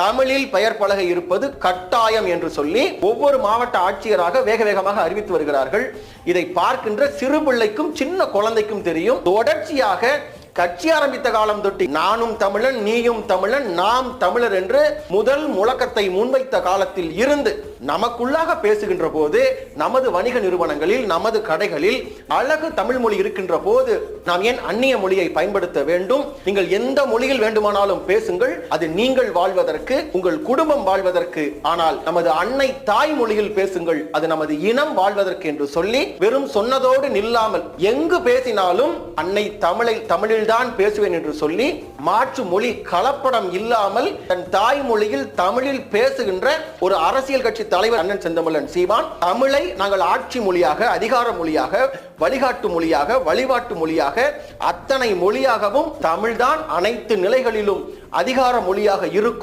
தமிழில் பெயர் பலகை இருப்பது கட்டாயம் என்று சொல்லி ஒவ்வொரு மாவட்ட ஆட்சியராக வேக வேகமாக அறிவித்து வருகிறார்கள். இதை பார்க்கின்ற சிறு பிள்ளைக்கும் சின்ன குழந்தைக்கும் தெரியும். தொடர்ச்சியாக கட்சி ஆரம்பித்த காலம் தொட்டி நானும் தமிழன் நீயும் தமிழன் நாம் தமிழர் என்று முதல் முழக்கத்தை முன்வைத்த காலத்தில் இருந்து நமக்குள்ளாக பேசுகின்ற போது நமது வணிக நிறுவனங்களில் நமது கடைகளில் அழகு தமிழ் மொழி இருக்கின்ற போது நாம் ஏன் அந்நிய மொழியை பயன்படுத்த வேண்டும்? நீங்கள் எந்த மொழியில் வேண்டுமானாலும் பேசுங்கள். அது நீங்கள் வாழ்வதற்கு உங்கள் குடும்பம் வாழ்வதற்கு. ஆனால் நமது அன்னை தாய் மொழியில் பேசுங்கள். அது நமது இனம் வாழ்வதற்கு என்று சொல்லி வெறும் சொன்னதோடு நில்லாமல் எங்கு பேசினாலும் அன்னை தமிழை தமிழில்தான் பேசுவேன் என்று சொல்லி மாற்று மொழி கலப்படம் இல்லாமல் தன் தாய் மொழியில் தமிழில் பேசுகின்ற ஒரு அரசியல் கட்சி தலைவர் அண்ணன் செந்தமிழன். சீமான் தமிழை நாங்கள் ஆட்சி மொழியாக அதிகார மொழியாக வழிகாட்டு மொழியாக வழிபாட்டு மொழியாக அத்தனை மொழியாகவும் தமிழ்தான் அனைத்து நிலைகளிலும் அதிகார மொழியாக இருக்கும்.